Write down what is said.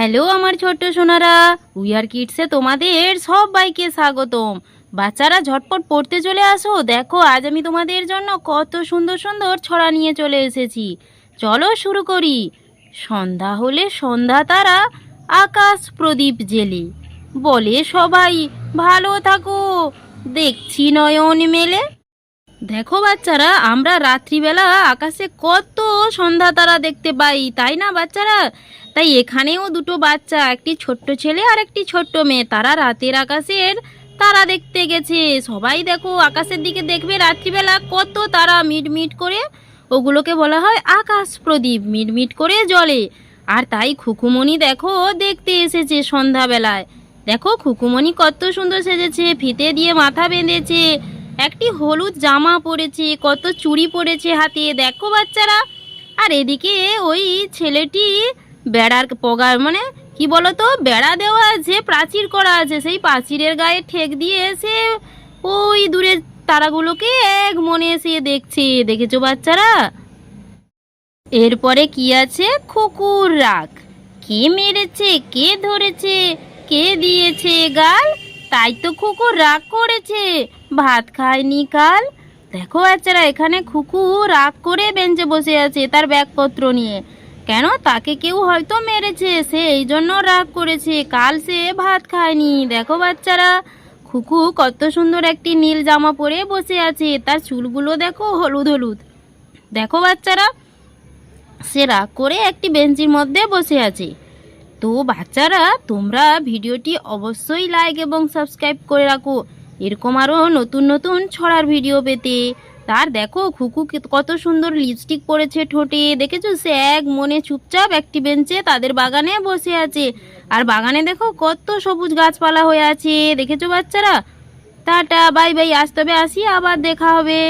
Hello আমার ছোট্ট Sonara wear কিডসে তোমাদের সব বাইকে স্বাগতম। বাচ্চারা ঝটপট পড়তে চলে আসো, দেখো আজ আমি তোমাদের জন্য কত সুন্দর সুন্দর ছড়া নিয়ে চলে এসেছি। চলো শুরু করি। সন্ধ্যা হলে সন্ধ্যা তারা, আকাশ প্রদীপ জেলে। বলে সবাই, ভালো থাকো। দেখছি নয়ন মেলে। দেখো বাচ্চারা, আমরা রাত্রিবেলা আকাশে কত সন্ধ্যা তারা দেখতে পাই, তাই না বাচ্চারা? তাই এখানেও দুটো বাচ্চা, একটি ছোট্ট ছেলে আর একটি ছোট্ট মেয়ে। তারা রাতের আকাশের তারা দেখতে গেছে। সবাই দেখো আকাশের দিকে দেখবে, রাত্রিবেলা কত তারা মিটমিট করে, ওগুলোকে বলা হয় আকাশ প্রদীপ, মিটমিট করে জলে আর তাই খুকুমণি দেখো দেখতে এসেছে সন্ধ্যাবেলায়। দেখো খুকুমণি কত সুন্দর সেজেছে, ফিতে দিয়ে মাথা বেঁধেছে। একটি হলুদ জামা পরেছে, কত চুড়ি পরেছে হাতে, দেখো বাচ্চারা। আর এদিকে ওই ছেলেটি বেড়ার পগা মানে কি বলতো, বেড়া দেওয়া আছে, প্রাচীর করা আছে, সেই প্রাচীরের গায়ে ঠেক দিয়ে সে ওই দূরে তারাগুলোকে এক মনে এসে দেখছে। দেখেছ বাচ্চারা? এরপরে কি আছে? কুকুর রাগ। কে মেরেছে? কে ধরেছে? কে দিয়েছে? গাল? তাই তো কুকুর রাগ করেছে। ভাত খায়নি কাল? দেখো বাচ্চারা, এখানে খুকু রাগ করে বেঞ্চে বসে আছে তার ব্যাগপত্র নিয়ে। কেন? তাকে কেউ হয়তো মেরেছে, সে এই জন্য রাগ করেছে। কাল সে ভাত খায়নি। দেখো বাচ্চারা, খুকু কত সুন্দর একটি নীল জামা পরে বসে আছে। তার চুলগুলো দেখো হলুদ হলুদ। দেখো বাচ্চারা, সে রাগ করে একটি বেঞ্চির মধ্যে বসে আছে। তো বাচ্চারা, তোমরা ভিডিওটি অবশ্যই লাইক এবং সাবস্ক্রাইব করে রাখো। এরকম আরও নতুন নতুন ছড়ার ভিডিও পেতে। তার দেখো, খুকু কত সুন্দর লিপস্টিক পরেছে ঠোঁটে। দেখেছ? সে এক মনে চুপচাপ একটি বেঞ্চে তাদের বাগানে বসে আছে। আর বাগানে দেখো, কত সবুজ গাছপালা হয়ে আছে। দেখেছ বাচ্চারা? টাটা বাই বাই আজ তবে আসি, আবার দেখা হবে।